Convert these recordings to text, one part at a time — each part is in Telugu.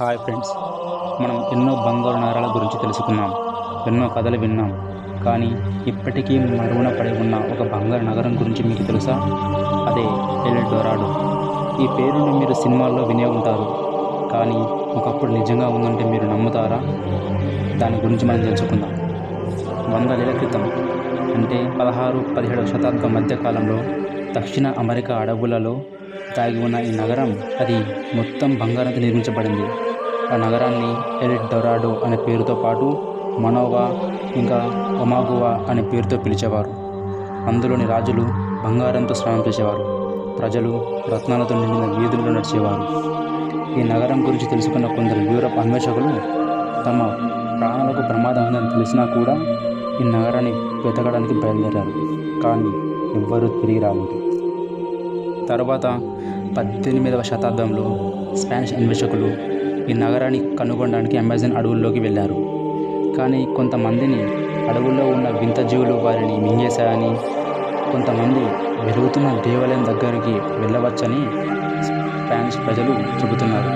Hi friends. మనం ఎన్నో బంగారు నగరాల గురించి తెలుసుకున్నాం ఎన్నో కథలు విన్నాం కానీ ఇప్పటికీ మరుగున పడి ఉన్న ఒక బంగారు నగరం గురించి మీకు తెలుసా? అదే ఎల్ ఈ పేరుని మీరు సినిమాల్లో వినే ఉంటారు కానీ ఒకప్పుడు నిజంగా ఉందంటే మీరు నమ్ముతారా? దాని గురించి మనం తెలుసుకుందాం. వందలేళ్ళ క్రితం అంటే పదహారు పదిహేడవ శతాబ్దం మధ్యకాలంలో దక్షిణ అమెరికా అడవులలో దాగి ఉన్న ఈ నగరం అది మొత్తం బంగారంతో నిర్మించబడింది. ఆ నగరాన్ని ఎల్ డొరాడో అనే పేరుతో పాటు మనోవా ఇంకా ఒమాగువా అనే పేరుతో పిలిచేవారు. అందులోని రాజులు బంగారంతో స్నానం చేసేవారు. ప్రజలు రత్నాలతో నిండిన వీధుల్లో నడిచేవారు. ఈ నగరం గురించి తెలుసుకున్న కొందరు యూరప్ అన్వేషకులు తమ ప్రాణాలకు ప్రమాదం ఉందని తెలిసినా కూడా ఈ నగరాన్ని వెతకడానికి బయలుదేరారు. కానీ ఎవ్వరూ తిరిగి రాలేదు. తర్వాత పద్దెనిమిదవ శతాబ్దంలో స్పానిష్ అన్వేషకులు ఈ నగరాన్ని కనుగొనడానికి అమెజాన్ అడవుల్లోకి వెళ్ళారు. కానీ కొంతమందిని అడవుల్లో ఉన్న వింత జీవులు వారిని మింగేశాయని కొంతమంది వెలుగుతున్న దేవాలయం దగ్గరికి వెళ్ళవచ్చని స్పానిష్ ప్రజలు చెబుతున్నారు.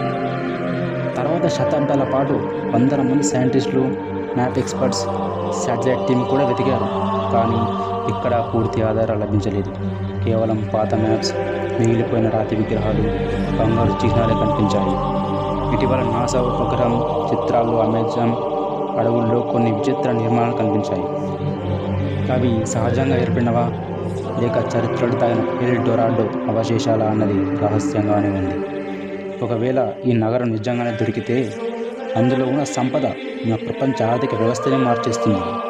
తర్వాత శతాబ్దాల పాటు వందల మంది సైంటిస్టులు మ్యాప్ ఎక్స్పర్ట్స్ శాటిలైట్ టీం కూడా వెతికారు. కానీ ఎక్కడా పూర్తి ఆధారాలు లభించలేదు. కేవలం పాత మ్యాప్స్ మిగిలిపోయిన రాతి విగ్రహాలు బంగారు చిహ్నాలే కనిపించాయి. ఇటీవల నాసా ఉపగ్రహం చిత్రాలు అమెజాన్ అడవుల్లో కొన్ని విచిత్ర నిర్మాణాలు కనిపించాయి. అవి సహజంగా ఏర్పడినవా? లేక చరిత్రలు తాగిన ఎల్ డొరాడో అవశేషాల అన్నది రహస్యంగానే ఉంది. ఒకవేళ ఈ నగరం నిజంగానే దొరికితే అందులో ఉన్న సంపద మన ప్రపంచ ఆర్థిక వ్యవస్థనే మార్చేస్తుంది.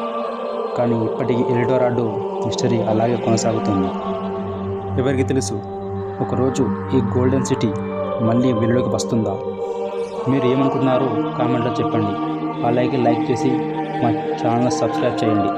కానీ ఇప్పటికీ ఎల్డోరాడో మిస్టరీ అలాగే కొనసాగుతుంది. ఎవరికి తెలుసు ఒకరోజు ఈ గోల్డెన్ సిటీ మళ్ళీ వెలుగులోకి వస్తుందా? మీరు ఏమనుకుంటున్నారో కామెంట్లో చెప్పండి. అలాగే లైక్ చేసి మా ఛానల్ సబ్స్క్రైబ్ చేయండి.